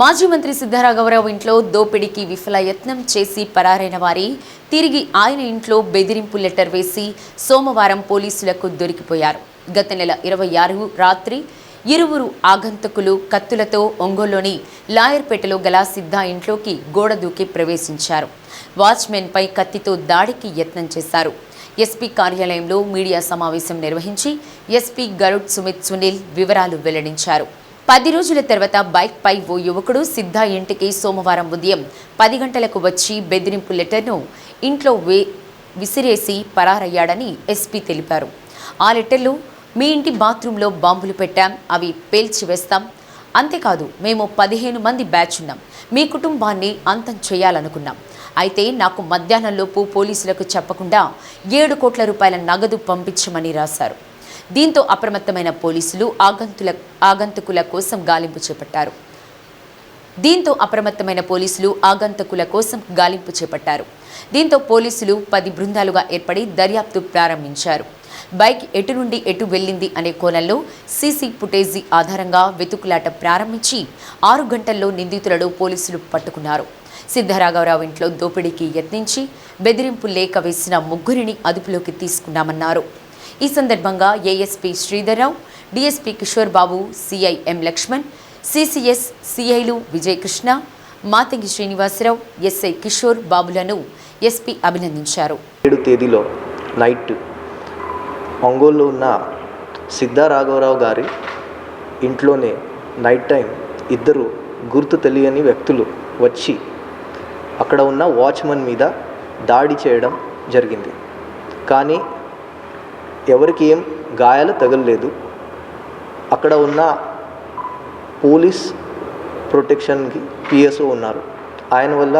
మాజీ మంత్రి సిద్ధరాఘవరావు ఇంట్లో దోపిడీకి విఫల యత్నం చేసి పరారైన వారి తిరిగి ఆయన ఇంట్లో బెదిరింపు లెటర్ వేసి సోమవారం పోలీసులకు దొరికిపోయారు. గత నెల ఇరవై ఆరు రాత్రి ఇరువురు ఆగంతకులు కత్తులతో ఒంగోలులోని లాయర్పేటలో గల సిద్ధా ఇంట్లోకి గోడ దూకి ప్రవేశించారు. వాచ్మెన్పై కత్తితో దాడికి యత్నం చేశారు. ఎస్పీ కార్యాలయంలో మీడియా సమావేశం నిర్వహించి ఎస్పీ గరుడ్ సుమిత్ సునీల్ వివరాలు వెల్లడించారు. పది రోజుల తర్వాత బైక్పై ఓ యువకుడు సిద్ధ ఇంటికి సోమవారం ఉదయం పది గంటలకు వచ్చి బెదిరింపు లెటర్ను ఇంట్లో వే విసిరేసి పరారయ్యాడని ఎస్పీ తెలిపారు. ఆ లెటర్లు మీ ఇంటి బాత్రూంలో బాంబులు పెట్టాం అవి పేల్చివేస్తాం అంతేకాదు మేము పదిహేను మంది బ్యాచ్ ఉన్నాం. మీ కుటుంబాన్ని అంతం చేయాలనుకున్నాం. అయితే నాకు మధ్యాహ్నంలోపు పోలీసులకు చెప్పకుండా ఏడు కోట్ల రూపాయల నగదు పంపించమని రాశారు. దీంతో అప్రమత్తమైన పోలీసులు ఆగంతుల ఆగంతకుల కోసం గాలింపు చేపట్టారు. దీంతో అప్రమత్తమైన పోలీసులు ఆగంతకుల కోసం గాలింపు చేపట్టారు. దీంతో పోలీసులు పది బృందాలుగా ఏర్పడి దర్యాప్తు ప్రారంభించారు. బైక్ ఎటు నుండి ఎటు వెళ్ళింది అనే కోణంలో సీసీ ఫుటేజీ ఆధారంగా వెతుకులాట ప్రారంభించి ఆరు గంటల్లో నిందితులను పోలీసులు పట్టుకున్నారు. సిద్ధరాఘవరావు ఇంట్లో దోపిడీకి యత్నించి బెదిరింపు లేఖ వేసిన ముగ్గురిని అదుపులోకి తీసుకున్నామన్నారు. ఈ సందర్భంగా ASP Sridhar Rao DSP Kishore Babu CI M Laxman CCS సిఐలు Vijayakrishna Matangi Srinivasarao SI Kishore బాబులను ఎస్పీ అభినందించారు. ఏడు తేదీలో నైట్ ఒంగోలులో ఉన్న సిద్ధా రాఘవరావు గారి ఇంట్లోనే నైట్ టైం ఇద్దరు గుర్తు తెలియని వ్యక్తులు వచ్చి అక్కడ ఉన్న వాచ్మన్ మీద దాడి చేయడం జరిగింది. కానీ ఎవరికి ఏం గాయాలు తగలలేదు. అక్కడ ఉన్న పోలీస్ ప్రొటెక్షన్కి పిఎస్ఓ ఉన్నారు. ఆయన వల్ల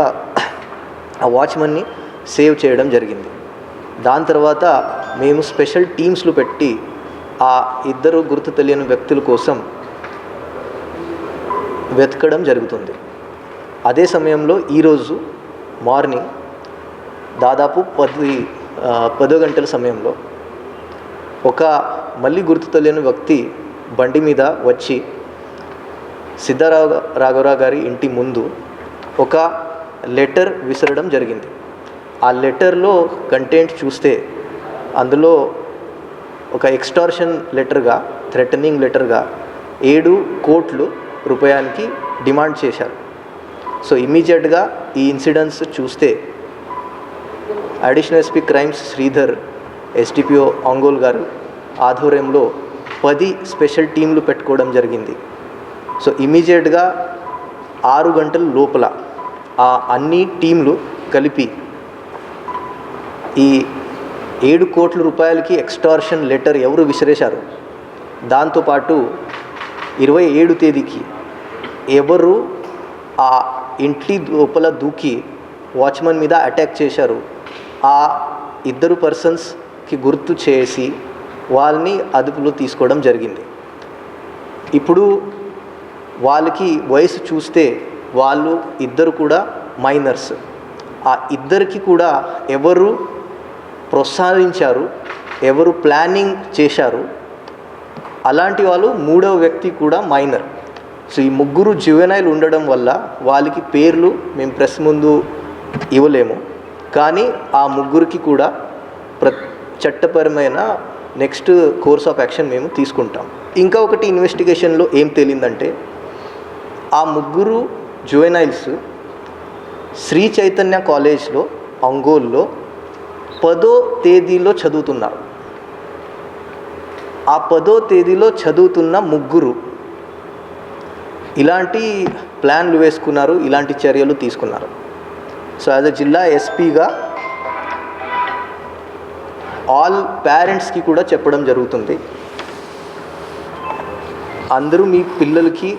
ఆ వాచ్మెన్ని సేవ్ చేయడం జరిగింది. దాని తర్వాత మేము స్పెషల్ టీమ్స్లు పెట్టి ఆ ఇద్దరు గుర్తు తెలియని వ్యక్తుల కోసం వెతకడం జరుగుతుంది. అదే సమయంలో ఈరోజు మార్నింగ్ దాదాపు పది పదో గంటల సమయంలో ఒక మళ్ళీ గుర్తు తెలియని వ్యక్తి బండి మీద వచ్చి సిద్ధారావు రాఘవరావు గారి ఇంటి ముందు ఒక లెటర్ విసరడం జరిగింది. ఆ లెటర్లో కంటెంట్ చూస్తే అందులో ఒక ఎక్స్టార్షన్ లెటర్గా థ్రెటనింగ్ లెటర్గా ఏడు కోట్లు రూపాయానికి డిమాండ్ చేశారు. సో ఇమీడియట్గా ఈ ఇన్సిడెంట్స్ చూస్తే additional SP crimes Sridhar SDPO Ongole garu ఆధ్వర్యంలో పది స్పెషల్ టీంలు పెట్టుకోవడం జరిగింది. సో ఇమీడియట్గా ఆరు గంటల లోపల ఆ అన్ని టీంలు కలిపి ఈ ఏడు కోట్ల రూపాయలకి ఎక్స్టార్షన్ లెటర్ ఎవరు విసిరేశారు? దాంతోపాటు ఇరవై ఏడు తేదీకి ఎవరు ఆ ఇంటి లోపల దూకి వాచ్మెన్ మీద అటాక్ చేశారు? ఆ ఇద్దరు పర్సన్స్ కి గుర్తు చేసి వాళ్ళని అదుపులో తీసుకోవడం జరిగింది. ఇప్పుడు వాళ్ళకి వయసు చూస్తే వాళ్ళు ఇద్దరు కూడా మైనర్స్. ఆ ఇద్దరికి కూడా ఎవరు ప్రోత్సహించారు ఎవరు ప్లానింగ్ చేశారు అలాంటి వాళ్ళు మూడవ వ్యక్తి కూడా మైనర్. సో ఈ ముగ్గురు జువెనైల్ ఉండడం వల్ల వాళ్ళకి పేర్లు మేము ప్రెస్ ముందు ఇవ్వలేము. కానీ ఆ ముగ్గురికి కూడా చట్టపరమైన నెక్స్ట్ కోర్స్ ఆఫ్ యాక్షన్ మేము తీసుకుంటాం. ఇంకా ఒకటి ఇన్వెస్టిగేషన్లో ఏం తేలిందంటే ఆ ముగ్గురు జువెనైల్స్ శ్రీ చైతన్య కాలేజ్లో అంగోల్లో పదో తేదీలో చదువుతున్నారు. ఆ పదో తేదీలో చదువుతున్న ముగ్గురు ఇలాంటి ప్లాన్లు వేసుకున్నారు ఇలాంటి చర్యలు తీసుకున్నారు. సో యాజ్ అ జిల్లా ఎస్పీగా ఆల్ పేరెంట్స్కి కూడా చెప్పడం జరుగుతుంది. అందరూ మీ పిల్లలకి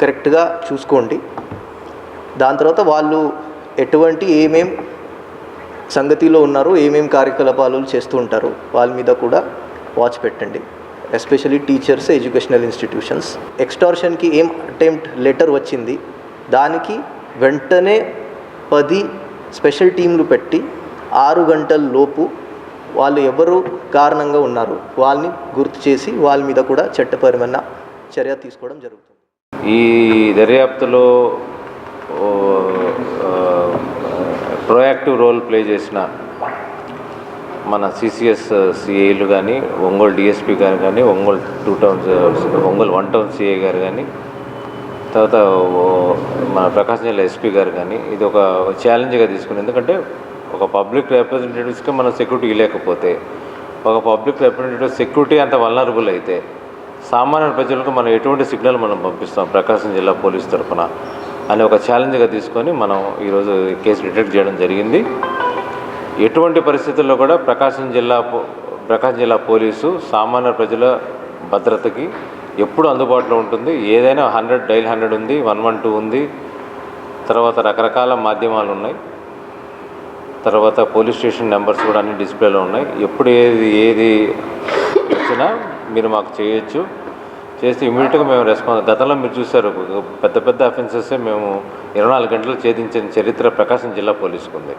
కరెక్ట్గా చూసుకోండి. దాని తర్వాత వాళ్ళు ఎటువంటి ఏమేం సంగతిలో ఉన్నారో ఏమేం కార్యకలాపాలు చేస్తూ ఉంటారో వాళ్ళ మీద కూడా వాచ్ పెట్టండి. ఎస్పెషలీ టీచర్స్ ఎడ్యుకేషనల్ ఇన్స్టిట్యూషన్స్ ఎక్స్టార్షన్కి ఏం అటెంప్ట్ లెటర్ వచ్చింది దానికి వెంటనే పది స్పెషల్ టీంలు పెట్టి ఆరు గంటల లోపు వాళ్ళు ఎవరు కారణంగా ఉన్నారు వాళ్ళని గుర్తు చేసి వాళ్ళ మీద కూడా చట్టపరమైన చర్య తీసుకోవడం జరుగుతుంది. ఈ దర్యాప్తులో ప్రోయాక్టివ్ రోల్ ప్లే చేసిన మన సిసిఎస్ సిఐలు కానీ ఒంగోలు డిఎస్పీ గారు కానీ Ongole two towns Ongole one town CI garu కానీ తర్వాత మన ప్రకాశం జిల్లా ఎస్పీ గారు కానీ ఇది ఒక ఛాలెంజ్గా తీసుకుని ఎందుకంటే ఒక పబ్లిక్ రిప్రజెంటేటివ్స్కి మనం సెక్యూరిటీ లేకపోతే ఒక పబ్లిక్ రిప్రజెంటేటివ్ సెక్యూరిటీ అంత వల్నరబుల్ అయితే సామాన్య ప్రజలకు మనం ఎటువంటి సిగ్నల్ మనం పంపిస్తాం? ప్రకాశం జిల్లా పోలీస్ తరఫున అని ఒక ఛాలెంజ్గా తీసుకొని మనం ఈరోజు కేసు డిటెక్ట్ చేయడం జరిగింది. ఎటువంటి పరిస్థితుల్లో కూడా ప్రకాశం జిల్లా ప్రకాశం జిల్లా పోలీసు సామాన్య ప్రజల భద్రతకి ఎప్పుడు అందుబాటులో ఉంటుంది? ఏదైనా హండ్రెడ్ డైల్ హండ్రెడ్ ఉంది వన్ వన్ టూ ఉంది తర్వాత రకరకాల మాధ్యమాలు ఉన్నాయి. తర్వాత పోలీస్ స్టేషన్ నెంబర్స్ కూడా అన్ని డిస్ప్లేలో ఉన్నాయి. ఎప్పుడు ఏది ఏది వచ్చినా మీరు మాకు చేయొచ్చు. చేస్తే ఇమీడియట్గా మేము రెస్పాన్స్ గతంలో మీరు చూశారు పెద్ద పెద్ద అఫెన్సెస్ మేము ఇరవై నాలుగు గంటలు ఛేదించిన చరిత్ర ప్రకాశం జిల్లా పోలీసుకు ఉంది.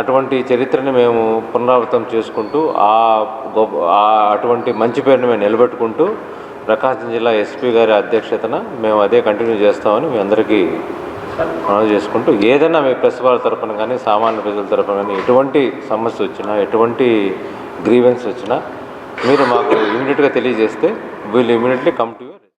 అటువంటి చరిత్రని మేము పునరావృతం చేసుకుంటూ ఆ గొప్ప ఆ అటువంటి మంచి పేరుని మేము నిలబెట్టుకుంటూ ప్రకాశం జిల్లా ఎస్పీ గారి అధ్యక్షతన మేము అదే కంటిన్యూ చేస్తామని మీ అందరికీ మనం చేసుకుంటూ ఏదైనా మీ ప్రెస్ వాళ్ళ తరపున కానీ సామాన్య ప్రజల తరపున కానీ ఎటువంటి సమస్య వచ్చినా ఎటువంటి గ్రీవెన్స్ వచ్చినా మీరు మాకు ఇమీడియట్గా తెలియజేస్తే వీళ్ళు ఇమీడియట్లీ కమ్ టు